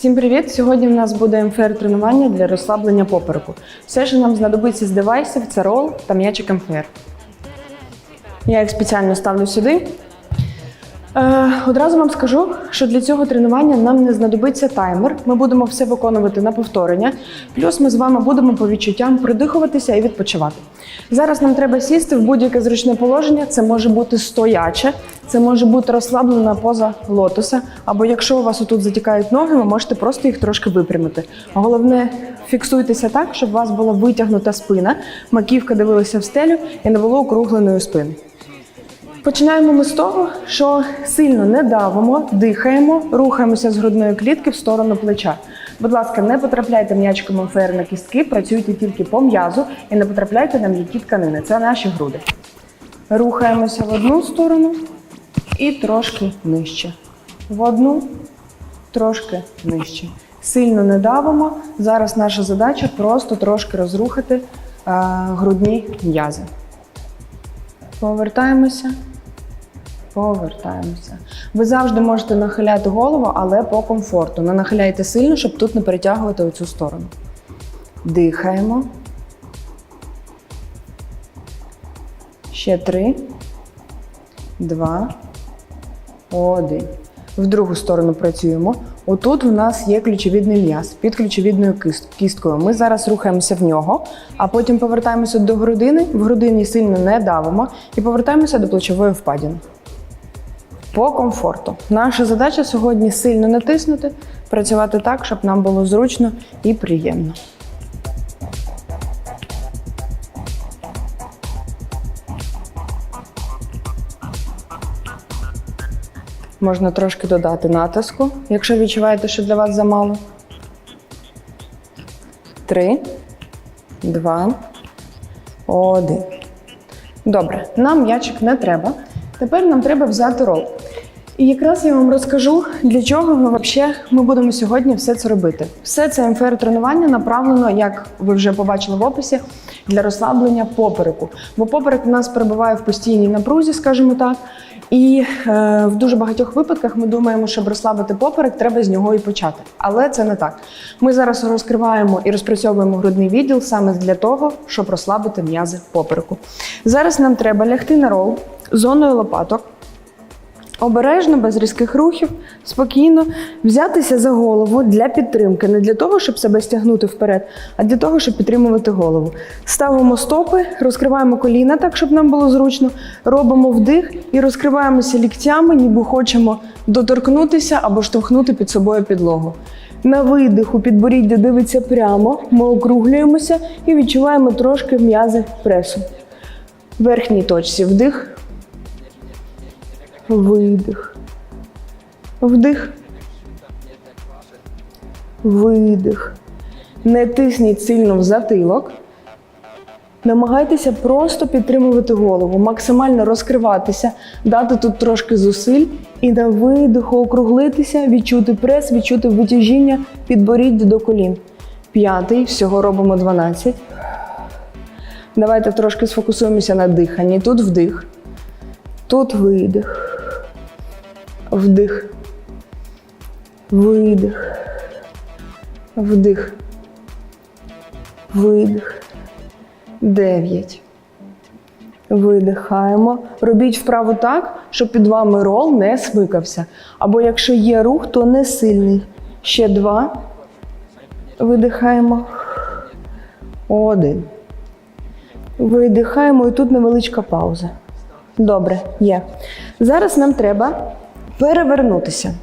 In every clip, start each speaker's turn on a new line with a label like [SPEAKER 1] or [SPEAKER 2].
[SPEAKER 1] Всім привіт! Сьогодні в нас буде МФР тренування для розслаблення попереку. Все, що нам знадобиться з девайсів, це рол та м'ячик МФР. Я їх спеціально ставлю сюди. Е, одразу вам скажу, що для цього тренування нам не знадобиться таймер. Ми будемо все виконувати на повторення. Плюс ми з вами будемо по відчуттям придихуватися і відпочивати. Зараз нам треба сісти в будь-яке зручне положення. Це може бути стояче, це може бути розслаблена поза лотоса. Або якщо у вас отут затікають ноги, ви можете просто їх трошки випрямити. Головне, фіксуйтеся так, щоб у вас була витягнута спина, маківка дивилася в стелю і не було округленої спини. Починаємо ми з того, що сильно не давимо, дихаємо, рухаємося з грудної клітки в сторону плеча. Будь ласка, не потрапляйте м'ячком МФР на кістки, працюйте тільки по м'язу і не потрапляйте на м'які тканини. Це наші груди. Рухаємося в одну сторону і трошки нижче. В одну, трошки нижче. Сильно не давимо. Зараз наша задача просто трошки розрухати грудні м'язи. Повертаємося. Повертаємося. Ви завжди можете нахиляти голову, але по комфорту. Не нахиляйте сильно, щоб тут не перетягувати оцю сторону. Дихаємо. Ще три, два, один. В другу сторону працюємо. Отут у нас є ключовідний м'яз під ключовідною кісткою. Ми зараз рухаємося в нього, а потім повертаємося до грудини. В грудині сильно не давимо і повертаємося до плечової впадини. По комфорту. Наша задача сьогодні сильно не тиснути, працювати так, щоб нам було зручно і приємно. Можна трошки додати натиску, якщо відчуваєте, що для вас замало. Три, два, один. Добре, нам м'ячик не треба. Тепер нам треба взяти рол. І якраз я вам розкажу, для чого ми взагалі ми будемо сьогодні все це робити. Все це МФР тренування направлено, як ви вже побачили в описі, для розслаблення попереку. Бо поперек у нас перебуває в постійній напрузі, скажімо так. І е, в дуже багатьох випадках ми думаємо, щоб розслабити поперек, треба з нього і почати. Але це не так. Ми зараз розкриваємо і розпрацьовуємо грудний відділ саме для того, щоб розслабити м'язи попереку. Зараз нам треба лягти на рол зоною лопаток. Обережно, без різких рухів, спокійно взятися за голову для підтримки, не для того, щоб себе стягнути вперед, а для того, щоб підтримувати голову. Ставимо стопи, розкриваємо коліна так, щоб нам було зручно. Робимо вдих і розкриваємося ліктями, ніби хочемо доторкнутися або штовхнути під собою підлогу. На видиху підборіддя дивиться прямо, ми округлюємося і відчуваємо трошки м'язи пресу. Верхній точці вдих, Видих. Вдих. Видих. Не тисніть сильно в затилок. Намагайтеся просто підтримувати голову, максимально розкриватися, дати тут трошки зусиль і на видиху округлитися, відчути прес, відчути витяжіння підборіддя до колін. П'ятий, всього робимо 12. Давайте трошки сфокусуємося на диханні. Тут вдих, тут видих. Вдих. Видих. Вдих. Видих. Дев'ять. Видихаємо. Робіть вправу так, щоб під вами рол не смикався. Або якщо є рух, то не сильний. Ще два. Видихаємо. Один. Видихаємо і тут невеличка пауза. Добре, є. Зараз нам треба перевернутися.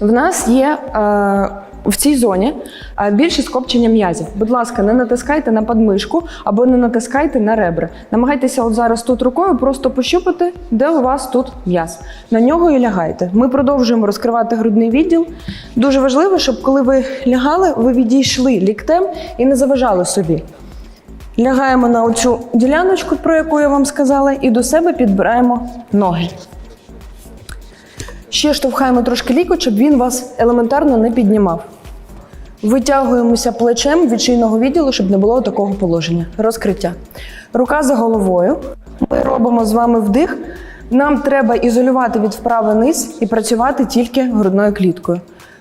[SPEAKER 1] В нас є е, в цій зоні е, більше скопчення м'язів. Будь ласка, не натискайте на подмишку або не натискайте на ребра. Намагайтеся от зараз тут рукою просто пощупати, де у вас тут м'яз. На нього і лягайте. Ми продовжуємо розкривати грудний відділ. Дуже важливо, щоб коли ви лягали, ви відійшли ліктем і не заважали собі. Лягаємо на оцю діляночку, про яку я вам сказала, і до себе підбираємо ноги. Ще штовхаємо трошки лікоть, щоб він вас елементарно не піднімав. Витягуємося плечем від шийного відділу, щоб не було такого положення. Розкриття. Рука за головою. Ми робимо з вами вдих. Нам треба ізолювати від вправи низ і працювати тільки грудною кліткою.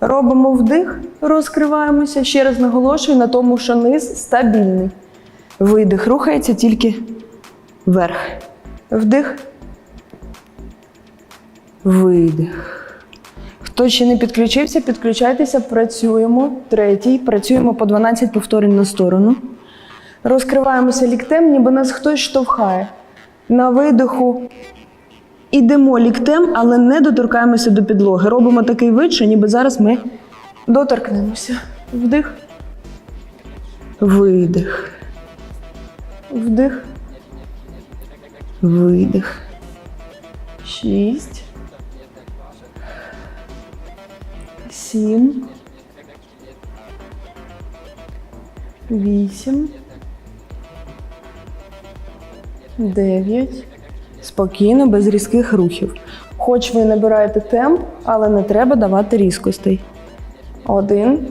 [SPEAKER 1] Робимо вдих, розкриваємося. Ще раз наголошую на тому, що низ стабільний. Видих рухається тільки вверх. Вдих. Видих. Хто ще не підключився, підключайтеся, працюємо. Третій. Працюємо по 12 повторень на сторону. Розкриваємося ліктем, ніби нас хтось штовхає. На видиху ідемо ліктем, але не доторкаємося до підлоги. Робимо такий вид, що ніби зараз ми доторкнемося. Вдих. Видих. Вдих. Видих. Шість. Сім. Вісім. Дев'ять. Спокійно, без різких рухів. Хоч ви набираєте темп, але не треба давати різкостей. Один.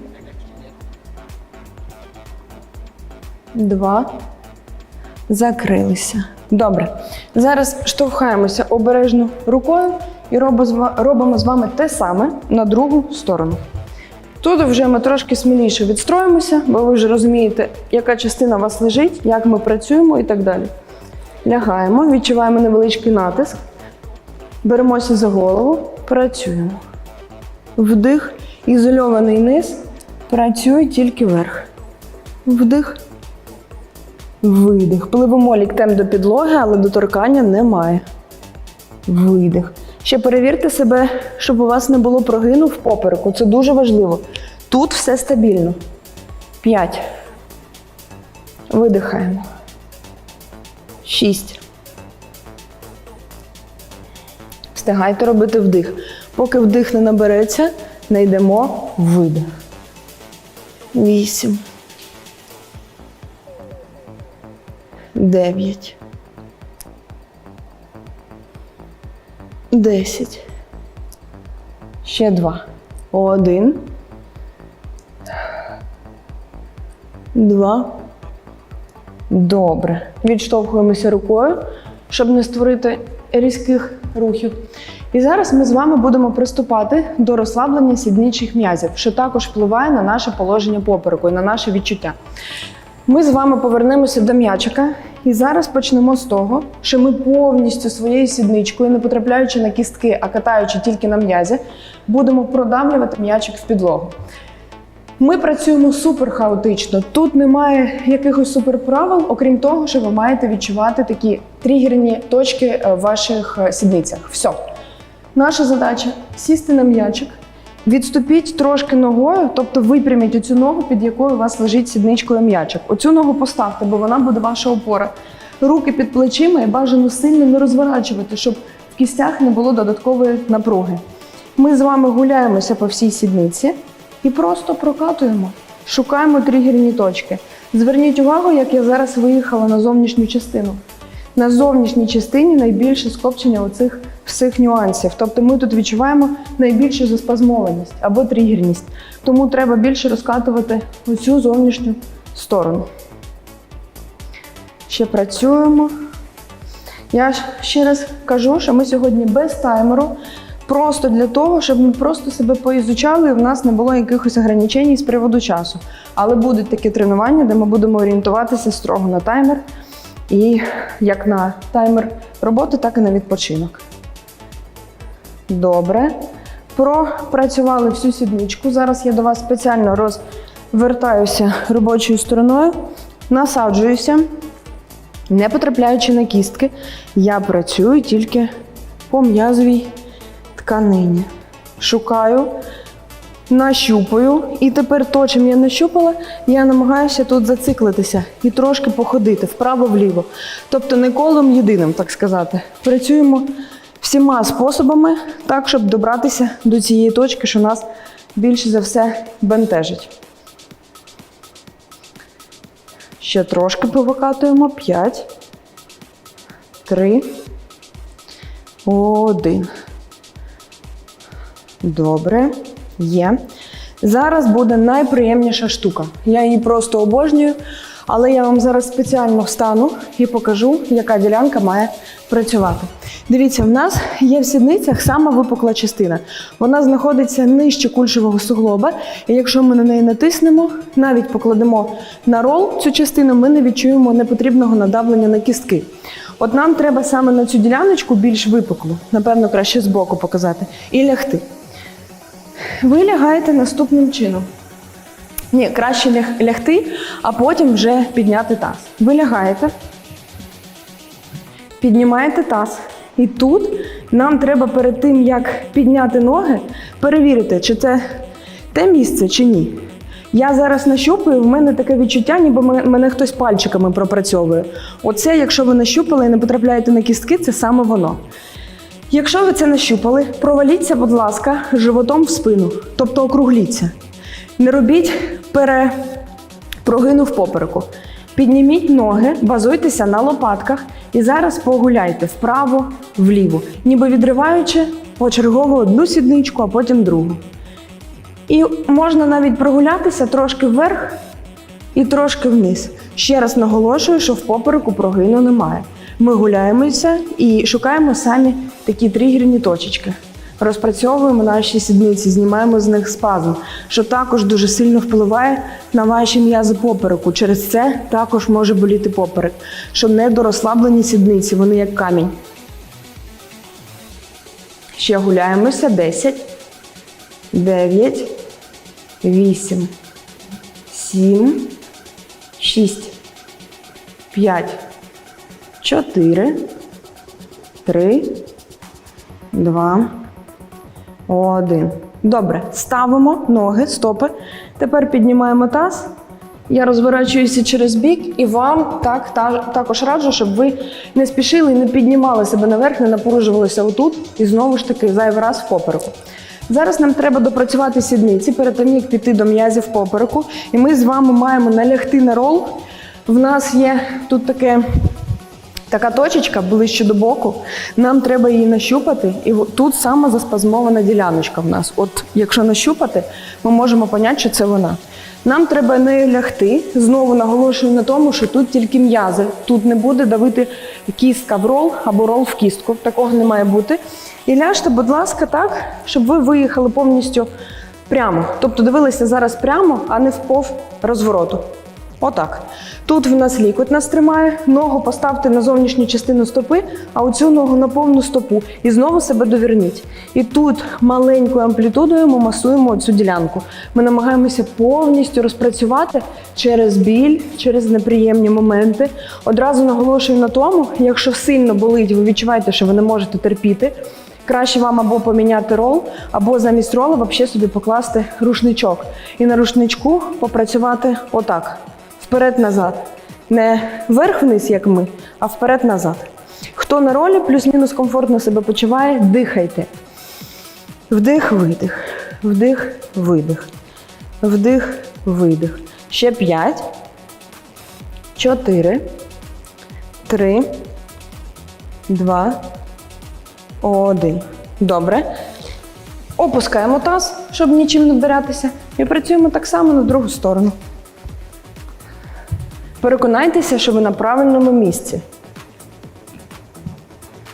[SPEAKER 1] Два. Закрилися. Добре. Зараз штовхаємося обережно рукою і робимо з вами те саме на другу сторону. Тут вже ми трошки сміливіше відстроїмося, бо ви вже розумієте, яка частина у вас лежить, як ми працюємо і так далі. Лягаємо, відчуваємо невеличкий натиск, беремося за голову, працюємо. Вдих, ізольований низ, працює тільки вверх. Вдих. Видих. Пливемо ліктем до підлоги, але доторкання немає. Видих. Ще перевірте себе, щоб у вас не було прогину в попереку. Це дуже важливо. Тут все стабільно. П'ять. Видихаємо. Шість. Встигайте робити вдих. Поки вдих не набереться, не йдемо в видих. Вісім. Дев'ять. Десять. Ще два. Один. Два. Добре. Відштовхуємося рукою, щоб не створити різких рухів. І зараз ми з вами будемо приступати до розслаблення сідничих м'язів, що також впливає на наше положення попереку і на наше відчуття. Ми з вами повернемося до м'ячика. І зараз почнемо з того, що ми повністю своєю сідничкою, не потрапляючи на кістки, а катаючи тільки на м'язі, будемо продавлювати м'ячик в підлогу. Ми працюємо супер хаотично. Тут немає якихось суперправил, окрім того, що ви маєте відчувати такі тригерні точки е, в ваших е, сідницях. Все. Наша задача сісти на м'ячик, відступіть трошки ногою, тобто випряміть оцю ногу, під якою у вас лежить сідничкою м'ячик. Оцю ногу поставте, бо вона буде ваша опора. Руки під плечима і бажано сильно не розворачувати, щоб в кістях не було додаткової напруги. Ми з вами гуляємося по всій сідниці і просто прокатуємо, шукаємо тригерні точки. Зверніть увагу, як я зараз виїхала на зовнішню частину. На зовнішній частині найбільше скопчення оцих всіх нюансів. Тобто ми тут відчуваємо найбільшу заспазмованість або тригерність. Тому треба більше розкатувати оцю зовнішню сторону. Ще працюємо. Я ще раз кажу, що ми сьогодні без таймеру, просто для того, щоб ми просто себе поізучали і в нас не було якихось ограничень з приводу часу. Але будуть такі тренування, де ми будемо орієнтуватися строго на таймер і як на таймер роботи, так і на відпочинок. Добре. Пропрацювали всю сідничку. Зараз я до вас спеціально розвертаюся робочою стороною, насаджуюся, не потрапляючи на кістки, я працюю тільки по м'язовій тканині. Шукаю, нащупаю, і тепер то, чим я нащупала, я намагаюся тут зациклитися і трошки походити вправо-вліво. Тобто не колом єдиним, так сказати. Працюємо всіма способами, так, щоб добратися до цієї точки, що нас більше за все бентежить. Ще трошки повикатуємо. П'ять. Три. Один. Добре. Є. Зараз буде найприємніша штука. Я її просто обожнюю, але я вам зараз спеціально встану і покажу, яка ділянка має працювати. Дивіться, в нас є в сідницях сама випукла частина. Вона знаходиться нижче кульшового суглоба. І якщо ми на неї натиснемо, навіть покладемо на рол цю частину, ми не відчуємо непотрібного надавлення на кістки. От нам треба саме на цю діляночку більш випуклу, напевно, краще збоку показати, і лягти. Ви лягаєте наступним чином. Ні, краще ляг- лягти, а потім вже підняти таз. Ви лягаєте, піднімаєте таз. І тут нам треба перед тим, як підняти ноги, перевірити, чи це те місце, чи ні. Я зараз нащупую, в мене таке відчуття, ніби мене хтось пальчиками пропрацьовує. Оце, якщо ви нащупали і не потрапляєте на кістки, це саме воно. Якщо ви це нащупали, проваліться, будь ласка, животом в спину, тобто округліться. Не робіть пере... прогину в попереку. Підніміть ноги, базуйтеся на лопатках і зараз погуляйте вправо, вліво, ніби відриваючи почергово одну сідничку, а потім другу. І можна навіть прогулятися трошки вверх і трошки вниз. Ще раз наголошую, що в попереку прогину немає. Ми гуляємося і шукаємо самі такі тригерні точечки. Розпрацьовуємо наші сідниці, знімаємо з них спазм, що також дуже сильно впливає на ваші м'язи попереку. Через це також може боліти поперек, що недорозслаблені сідниці, вони як камінь. Ще гуляємося 10, 9, 8, 7, 6, 5, 4, 3, 2, 1. Добре. Ставимо ноги, стопи. Тепер піднімаємо таз. Я розворачуюся через бік і вам так, та, також раджу, щоб ви не спішили і не піднімали себе наверх, не напружувалися отут і знову ж таки зайвий раз в попереку. Зараз нам треба допрацювати сідниці перед тим, як піти до м'язів попереку. І ми з вами маємо налягти на рол. В нас є тут таке Така точечка ближче до боку. Нам треба її нащупати, і тут саме заспазмована діляночка в нас. От якщо нащупати, ми можемо поняти, що це вона. Нам треба не лягти. Знову наголошую на тому, що тут тільки м'язи. Тут не буде давити кістка в рол або рол в кістку. Такого не має бути. І ляжте, будь ласка, так, щоб ви виїхали повністю прямо. Тобто дивилися зараз прямо, а не в пов розвороту. Отак. Тут в нас лікоть нас тримає, ногу поставте на зовнішню частину стопи, а оцю ногу на повну стопу. І знову себе довірніть. І тут маленькою амплітудою ми масуємо цю ділянку. Ми намагаємося повністю розпрацювати через біль, через неприємні моменти. Одразу наголошую на тому, якщо сильно болить, ви відчуваєте, що ви не можете терпіти. Краще вам або поміняти рол, або замість рола взагалі собі покласти рушничок. І на рушничку попрацювати отак вперед-назад. Не вверх-вниз, як ми, а вперед-назад. Хто на ролі плюс-мінус комфортно себе почуває, дихайте. Вдих, видих. Вдих, видих. Вдих, видих. Ще п'ять. Чотири. Три. Два. Один. Добре. Опускаємо таз, щоб нічим не вдарятися. І працюємо так само на другу сторону. Переконайтеся, що ви на правильному місці.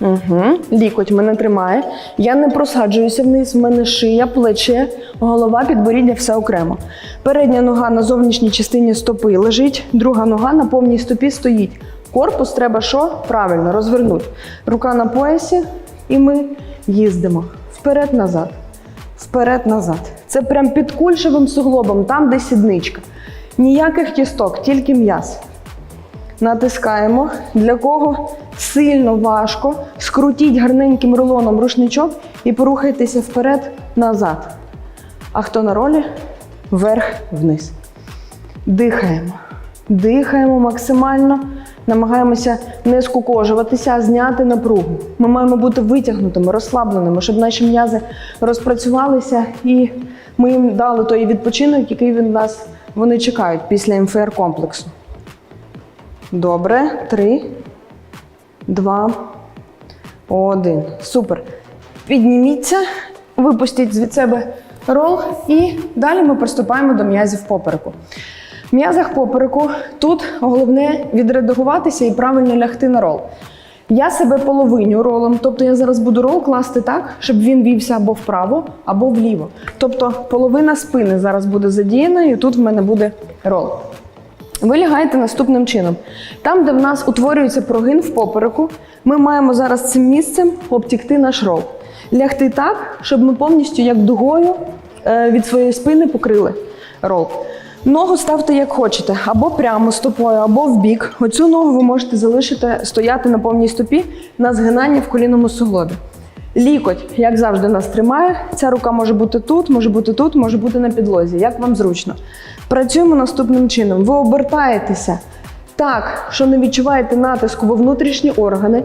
[SPEAKER 1] Угу. Лікоть мене тримає. Я не просаджуюся вниз, в мене шия, плече, голова, підборіддя все окремо. Передня нога на зовнішній частині стопи лежить, друга нога на повній стопі стоїть. Корпус треба що? Правильно, розвернути. Рука на поясі, і ми їздимо вперед-назад. Вперед-назад. Це прям під кульшевим суглобом, там, де сідничка. Ніяких кісток, тільки м'яз. Натискаємо. Для кого сильно важко, скрутіть гарненьким рулоном рушничок і порухайтеся вперед-назад. А хто на ролі? Вверх-вниз. Дихаємо. Дихаємо максимально. Намагаємося не скукожуватися, а зняти напругу. Ми маємо бути витягнутими, розслабленими, щоб наші м'язи розпрацювалися і ми їм дали той відпочинок, який від нас вони чекають після МФР комплексу. Добре. Три, два, один. Супер. Підніміться, випустіть від себе рол. І далі ми приступаємо до м'язів попереку. В м'язах попереку тут головне відредагуватися і правильно лягти на рол. Я себе половиню ролом, тобто я зараз буду рол класти так, щоб він вівся або вправо, або вліво. Тобто половина спини зараз буде задіяна, і тут в мене буде рол. Ви лягаєте наступним чином. Там, де в нас утворюється прогин в попереку, ми маємо зараз цим місцем обтікти наш рол. Лягти так, щоб ми повністю як дугою е, від своєї спини покрили рол. Ногу ставте як хочете, або прямо стопою, або в бік. Оцю ногу ви можете залишити стояти на повній стопі на згинанні в колінному суглобі. Лікоть, як завжди, нас тримає. Ця рука може бути тут, може бути тут, може бути на підлозі, як вам зручно. Працюємо наступним чином. Ви обертаєтеся так, що не відчуваєте натиску во внутрішні органи.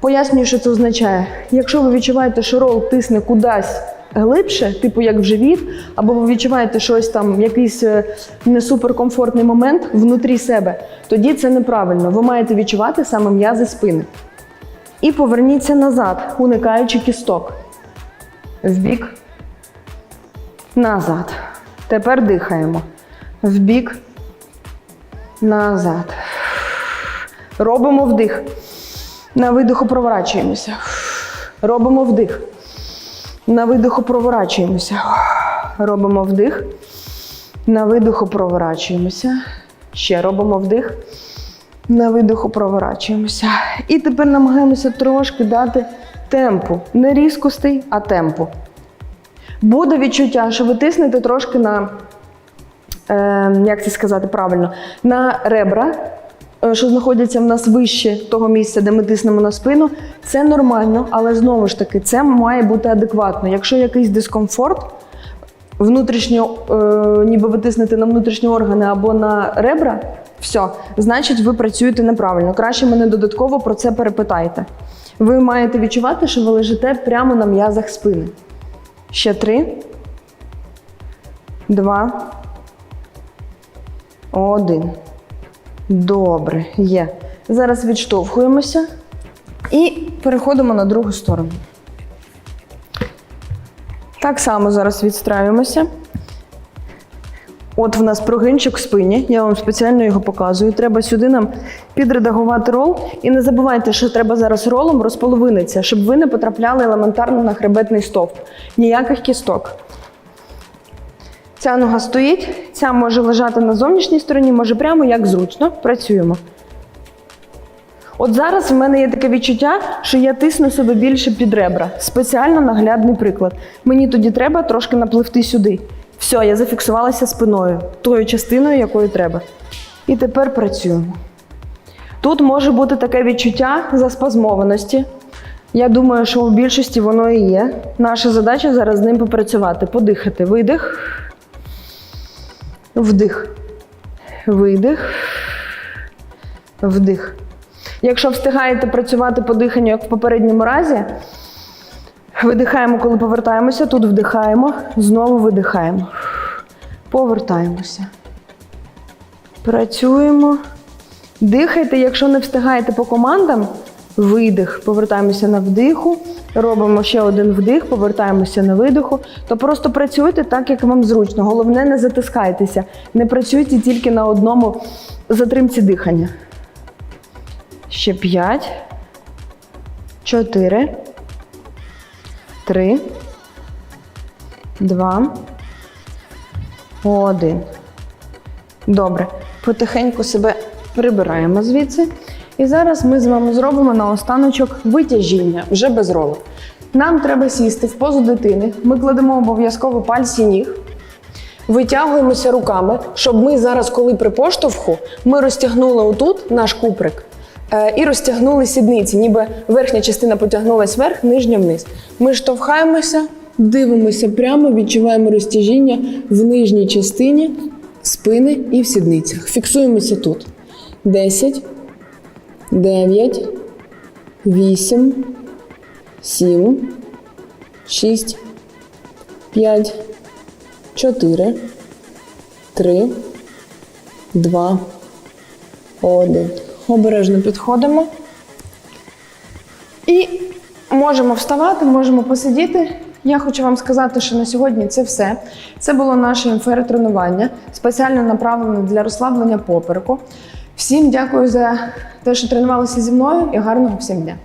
[SPEAKER 1] Пояснюю, що це означає. Якщо ви відчуваєте, що рол тисне кудись глибше, типу як в живіт, або ви відчуваєте щось там, якийсь е, не суперкомфортний момент внутрі себе, тоді це неправильно. Ви маєте відчувати саме м'язи спини. І поверніться назад, уникаючи кісток. Вбік. Назад. Тепер дихаємо. Вбік. Назад. Робимо вдих. На видиху проворачуємося. Робимо вдих. На видиху проворачуємося. Робимо вдих. На видиху проворачуємося. Ще робимо вдих. На видиху проворачуємося. І тепер намагаємося трошки дати темпу. Не різкостей, а темпу. Буде відчуття, що ви тиснете трошки на, е, як це сказати правильно, на ребра, що знаходяться в нас вище того місця, де ми тиснемо на спину. Це нормально, але знову ж таки, це має бути адекватно. Якщо якийсь дискомфорт, внутрішньо, е, ніби ви тиснете на внутрішні органи або на ребра, все, значить, ви працюєте неправильно. Краще мене додатково про це перепитайте. Ви маєте відчувати, що ви лежите прямо на м'язах спини. Ще три. Два. Один. Добре, є. Зараз відштовхуємося і переходимо на другу сторону. Так само зараз відстраюємося. От в нас прогинчик в спині, я вам спеціально його показую. Треба сюди нам підредагувати рол. І не забувайте, що треба зараз ролом розполовинитися, щоб ви не потрапляли елементарно на хребетний стовп. Ніяких кісток. Ця нога стоїть, ця може лежати на зовнішній стороні, може прямо як зручно. Працюємо. От зараз в мене є таке відчуття, що я тисну себе більше під ребра. Спеціально наглядний приклад. Мені тоді треба трошки напливти сюди. Все, я зафіксувалася спиною, тою частиною, якою треба. І тепер працюємо. Тут може бути таке відчуття заспазмованості. Я думаю, що у більшості воно і є. Наша задача зараз з ним попрацювати. Подихати. Видих. Вдих. Видих. Вдих. Якщо встигаєте працювати по диханню, як в попередньому разі, видихаємо, коли повертаємося, тут вдихаємо, знову видихаємо. Повертаємося. Працюємо. Дихайте, якщо не встигаєте по командам, видих, повертаємося на вдиху, робимо ще один вдих, повертаємося на видиху. То просто працюйте так, як вам зручно. Головне, не затискайтеся. Не працюйте тільки на одному затримці дихання. Ще п'ять. Чотири. Три. Два. Один. Добре. Потихеньку себе прибираємо звідси. І зараз ми з вами зробимо на останочок витяжіння вже без ролу. Нам треба сісти в позу дитини. Ми кладемо обов'язково пальці ніг. Витягуємося руками, щоб ми зараз, коли при поштовху, ми розтягнули отут наш куприк е, і розтягнули сідниці, ніби верхня частина потягнулась вверх, нижня вниз. Ми штовхаємося, дивимося прямо, відчуваємо розтяжіння в нижній частині спини і в сідницях. Фіксуємося тут. 10, 9, 8, 7, 6, 5, 4, 3, 2, 1. Обережно підходимо. І можемо вставати, можемо посидіти Я хочу вам сказати, що на сьогодні це все. Це було наше МФР-тренування, спеціально направлене для розслаблення попереку. Всім дякую за те, що тренувалися зі мною, і гарного всім дня!